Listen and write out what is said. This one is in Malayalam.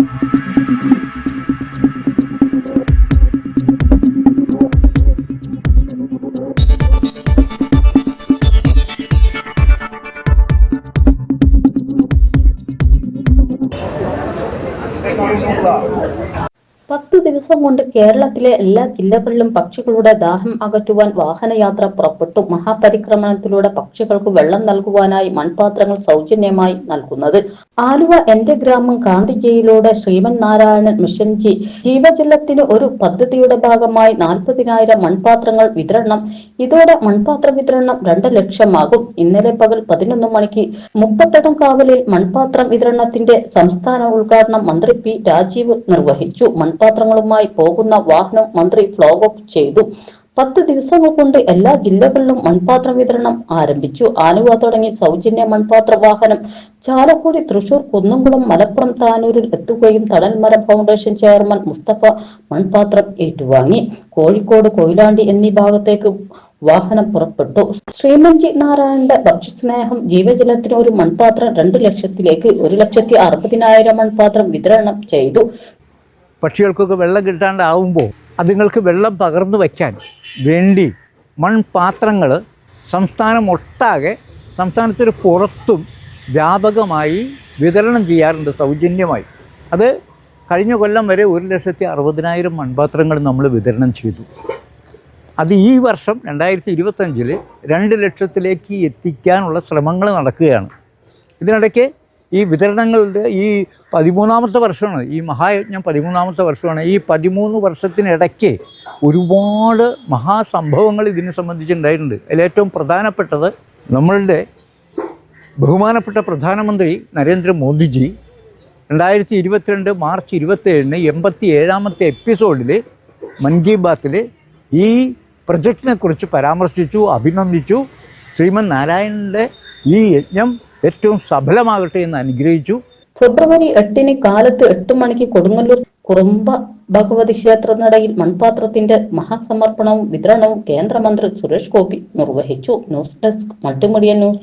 പത്ത് ദിവസം കൊണ്ട് കേരളത്തിലെ എല്ലാ ജില്ലകളിലും പക്ഷികളുടെ ദാഹം അകറ്റുവാൻ വാഹനയാത്ര പുറപ്പെട്ടു. മഹാപരിക്രമണത്തിലൂടെ പക്ഷികൾക്ക് വെള്ളം നൽകുവാനായി മൺപാത്രങ്ങൾ സൗജന്യമായി നൽകുന്നത്. ആലുവ എന്റെ ഗ്രാമം ഗാന്ധിജിയിലൂടെ ശ്രീമൻ നാരായണൻ മിഷൻ ജി ജീവജലത്തിന് ഒരു പദ്ധതിയുടെ ഭാഗമായി നാൽപ്പതിനായിരം മൺപാത്രങ്ങൾ വിതരണം. ഇതോടെ മൺപാത്ര വിതരണം രണ്ട് ലക്ഷമാകും. ഇന്നലെ പകൽ പതിനൊന്ന് മണിക്ക് മുപ്പത്തടം കാവലിൽ മൺപാത്രം വിതരണത്തിന്റെ സംസ്ഥാന ഉദ്ഘാടനം മന്ത്രി പി രാജീവ് നിർവഹിച്ചു. മൺപാത്രങ്ങളുമായി പോകുന്ന വാഹനം മന്ത്രി ഫ്ലോഗ് ഓഫ് ചെയ്തു. പത്ത് ദിവസങ്ങൾ കൊണ്ട് എല്ലാ ജില്ലകളിലും മൺപാത്ര വിതരണം ആരംഭിച്ചു. ആലുവ തുടങ്ങി സൗജന്യ മൺപാത്ര വാഹനം ചാലക്കുടി തൃശൂർ കുന്നംകുളം മലപ്പുറം താനൂരിൽ എത്തുകയും തണൽമരം ഫൗണ്ടേഷൻ ചെയർമാൻ മുസ്തഫ മൺപാത്രം ഏറ്റുവാങ്ങി. കോഴിക്കോട് കൊയിലാണ്ടി എന്നീ ഭാഗത്തേക്ക് വാഹനം പുറപ്പെട്ടു. ശ്രീമൻജി നാരായണന്റെ ഭക്ഷ്യസ്നേഹം ജീവജലത്തിന് ഒരു മൺപാത്രം രണ്ട് ലക്ഷത്തിലേക്ക് ഒരു ലക്ഷത്തി അറുപതിനായിരം മൺപാത്രം വിതരണം ചെയ്തു. പക്ഷികൾക്കൊക്കെ വെള്ളം കിട്ടാണ്ടാവുമ്പോൾ അതുങ്ങൾക്ക് വെള്ളം പകർന്നു വയ്ക്കാൻ വേണ്ടി മൺപാത്രങ്ങൾ സംസ്ഥാനം ഒട്ടാകെ സംസ്ഥാനത്തിന് പുറത്തും വ്യാപകമായി വിതരണം ചെയ്യാറുണ്ട് സൗജന്യമായി. അത് കഴിഞ്ഞ കൊല്ലം വരെ ഒരു ലക്ഷത്തി അറുപതിനായിരം മൺപാത്രങ്ങൾ നമ്മൾ വിതരണം ചെയ്തു. അത് ഈ വർഷം രണ്ടായിരത്തി ഇരുപത്തഞ്ചിൽ രണ്ട് ലക്ഷത്തിലേക്ക് എത്തിക്കാനുള്ള ശ്രമങ്ങൾ നടക്കുകയാണ്. ഇതിനിടയ്ക്ക് ഈ വിതരണങ്ങളുടെ ഈ പതിമൂന്നാമത്തെ വർഷമാണ് ഈ മഹായജ്ഞം പതിമൂന്നാമത്തെ വർഷമാണ്. ഈ പതിമൂന്ന് വർഷത്തിനിടയ്ക്ക് ഒരുപാട് മഹാസംഭവങ്ങൾ ഇതിനെ സംബന്ധിച്ചുണ്ടായിട്ടുണ്ട്. അതിലേറ്റവും പ്രധാനപ്പെട്ടത് നമ്മളുടെ ബഹുമാനപ്പെട്ട പ്രധാനമന്ത്രി നരേന്ദ്രമോദിജി രണ്ടായിരത്തി ഇരുപത്തിരണ്ട് മാർച്ച് ഇരുപത്തേഴിന് എൺപത്തി ഏഴാമത്തെ എപ്പിസോഡിൽ മൻ കി ബാത്തിൽ ഈ പ്രൊജക്റ്റിനെക്കുറിച്ച് പരാമർശിച്ചു അഭിനന്ദിച്ചു. ശ്രീമൻ നാരായണന്റെ ഈ യജ്ഞം ഏറ്റവും സഫലമാകട്ടെ എന്ന് അനുഗ്രഹിച്ചു. ഫെബ്രുവരി എട്ടിന് കാലത്ത് എട്ട് മണിക്ക് കൊടുങ്ങല്ലൂർ കുറുമ്പ ഭഗവതി ക്ഷേത്ര നടയിൽ മൺപാത്രത്തിന്റെ മഹാസമർപ്പണവും വിതരണവും കേന്ദ്രമന്ത്രി സുരേഷ് ഗോപി നിർവഹിച്ചു. News desk multimedia news.